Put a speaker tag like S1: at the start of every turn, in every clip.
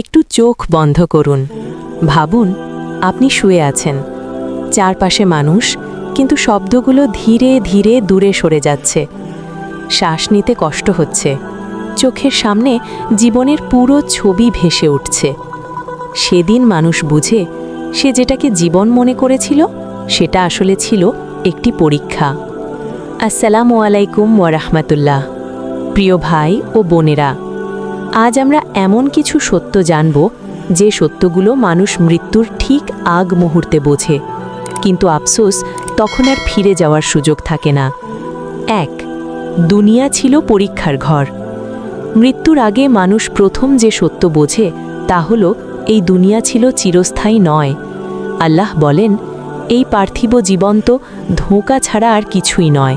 S1: একটু চোখ বন্ধ করুন। ভাবুন, আপনি শুয়ে আছেন। চারপাশে মানুষ, কিন্তু শব্দগুলো ধীরে ধীরে দূরে সরে যাচ্ছে। শ্বাস নিতে কষ্ট হচ্ছে। চোখের সামনে জীবনের পুরো ছবি ভেসে উঠছে। সেদিন মানুষ বুঝে, সে যেটাকে জীবন মনে করেছিল, সেটা আসলে ছিল একটি পরীক্ষা। আসসালামু আলাইকুম ওয়ারাহমাতুল্লাহ প্রিয় ভাই ও বোনেরা আজ আমরা এমন কিছু সত্য জানব, যে সত্যগুলো মানুষ মৃত্যুর ঠিক আগ মুহূর্তে বোঝে। কিন্তু আফসোস তখন আর ফিরে যাওয়ার সুযোগ থাকে না। এক, দুনিয়া ছিল পরীক্ষার ঘর। মৃত্যুর আগে মানুষ প্রথম যে সত্য বোঝে, তা হল এই দুনিয়া ছিল চিরস্থায়ী নয়। আল্লাহ বলেন, এই পার্থিব জীবন তো ধোঁকা ছাড়া আর কিছুই নয়।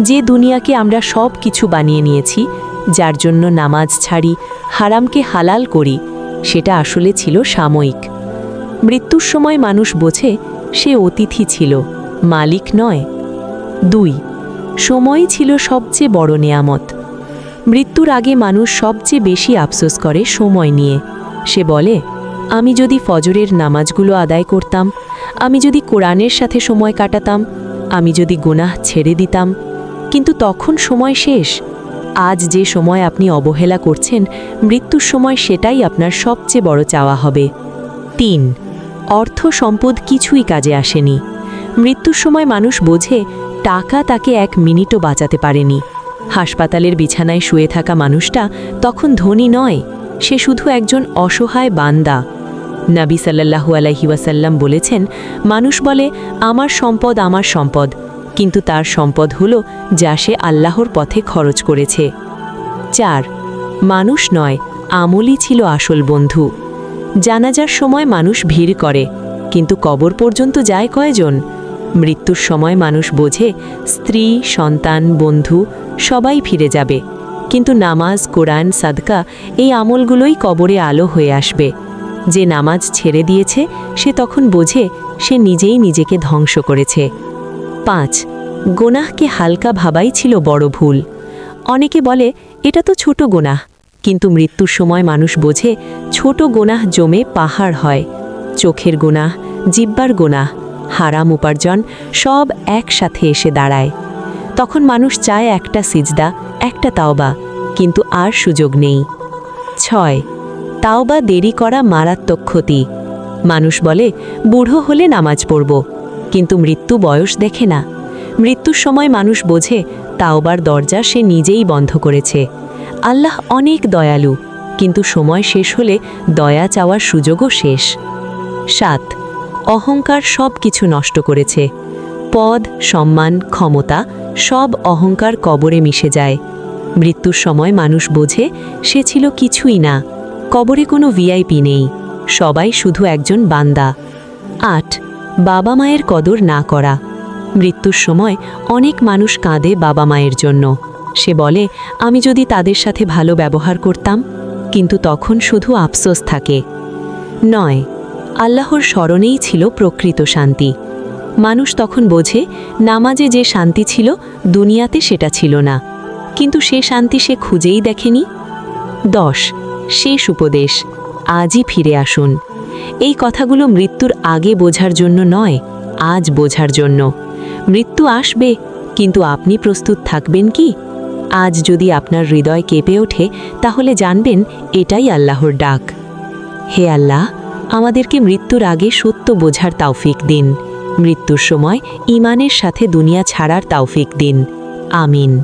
S1: যে দুনিয়াকে আমরা সব কিছু বানিয়ে নিয়েছি যার জন্য নামাজ ছাড়ি, হারামকে হালাল করি, সেটা আসলে ছিল সাময়িক। মৃত্যুর সময় মানুষ বোঝে, সে অতিথি ছিল, মালিক নয়। দুই, সময় ছিল সবচেয়ে বড় নেয়ামত। মৃত্যুর আগে মানুষ সবচেয়ে বেশি আফসোস করে সময় নিয়ে। সে বলে, আমি যদি ফজরের নামাজগুলো আদায় করতাম, আমি যদি কোরআনের সাথে সময় কাটাতাম, আমি যদি গুনাহ ছেড়ে দিতাম, কিন্তু তখন সময় শেষ। আজ যে সময় আপনি অবহেলা করছেন, মৃত্যুর সময় সেটাই আপনার সবচেয়ে বড় চাওয়া হবে। তিন, অর্থ সম্পদ কিছুই কাজে আসেনি। মৃত্যুর সময় মানুষ বোঝে, টাকা তাকে এক মিনিটও বাঁচাতে পারেনি। হাসপাতালের বিছানায় শুয়ে থাকা মানুষটা তখন ধনী নয়, সে শুধু একজন অসহায় বান্দা। নাবি সাল্লাহু আলাইহি ওয়াসাল্লাম বলেছেন, মানুষ বলে, আমার সম্পদ আমার সম্পদ। কিন্তু তার সম্পদ হল যা সে আল্লাহর পথে খরচ করেছে। চার, মানুষ নয়, আমলই ছিল আসল বন্ধু। জানাজার সময় মানুষ ভিড় করে, কিন্তু কবর পর্যন্ত যায় কয়জন? মৃত্যুর সময় মানুষ বোঝে, স্ত্রী, সন্তান, বন্ধু, সবাই ফিরে যাবে। কিন্তু নামাজ, কোরআন, সাদকা, এই আমলগুলোই কবরে আলো হয়ে আসবে। যে নামাজ ছেড়ে দিয়েছে, সে তখন বোঝে, সে নিজেই নিজেকে ধ্বংস করেছে। পাঁচ। গোনাহকে হালকা ভাবাই ছিল বড় ভুল। অনেকে বলে, এটা তো ছোট গোনাহ। কিন্তু মৃত্যুর সময় মানুষ বোঝে, ছোট গোনাহ জমে পাহাড় হয়। চোখের গোনাহ, জিব্বার গোনাহ, হারাম উপার্জন সব একসাথে এসে দাঁড়ায়। তখন মানুষ চায় একটা সিজদা, একটা তাওবা, কিন্তু আর সুযোগ নেই। ছয়। তাওবা দেরি করা মারাত্মক ক্ষতি। মানুষ বলে, বুড়ো হলে নামাজ পড়ব। কিন্তু মৃত্যু বয়স দেখে না। মৃত্যুর সময় মানুষ বোঝে, তাওবার দরজা সে নিজেই বন্ধ করেছে। আল্লাহ অনেক দয়ালু, কিন্তু সময় শেষ হলে দয়া চাওয়ার সুযোগও শেষ। সাত, অহংকার সব কিছু নষ্ট করেছে। পদ, সম্মান, ক্ষমতা সব অহংকার কবরে মিশে যায়। মৃত্যুর সময় মানুষ বোঝে, সে ছিল কিছুই না। কবরে কোনো ভিআইপি নেই। সবাই শুধু একজন বান্দা। আট বাবা মায়ের কদর না করা। মৃত্যুর সময় অনেক মানুষ কাঁদে বাবা মায়ের জন্য। সে বলে, আমি যদি তাদের সাথে ভালো ব্যবহার করতাম, কিন্তু তখন শুধু আফসোস থাকে। নয়, আল্লাহর স্মরণেই ছিল প্রকৃত শান্তি। মানুষ তখন বোঝে, নামাজে যে শান্তি ছিল, দুনিয়াতে সেটা ছিল না। কিন্তু সে শান্তি সে খুঁজেই দেখেনি। দশ, শেষ উপদেশ, আজই ফিরে আসুন। এই কথাগুলো মৃত্যুর আগে বোঝার জন্য নয়, আজ বোঝার জন্য। মৃত্যু আসবে, কিন্তু আপনি প্রস্তুত থাকবেন কি? আজ যদি আপনার হৃদয় কেঁপে ওঠে, তাহলে জানবেন এটাই আল্লাহর ডাক। হে আল্লাহ, আমাদেরকে মৃত্যুর আগে সত্য বোঝার তাওফিক দিন। মৃত্যুর সময় ইমানের সাথে দুনিয়া ছাড়ার তাওফিক দিন। আমিন।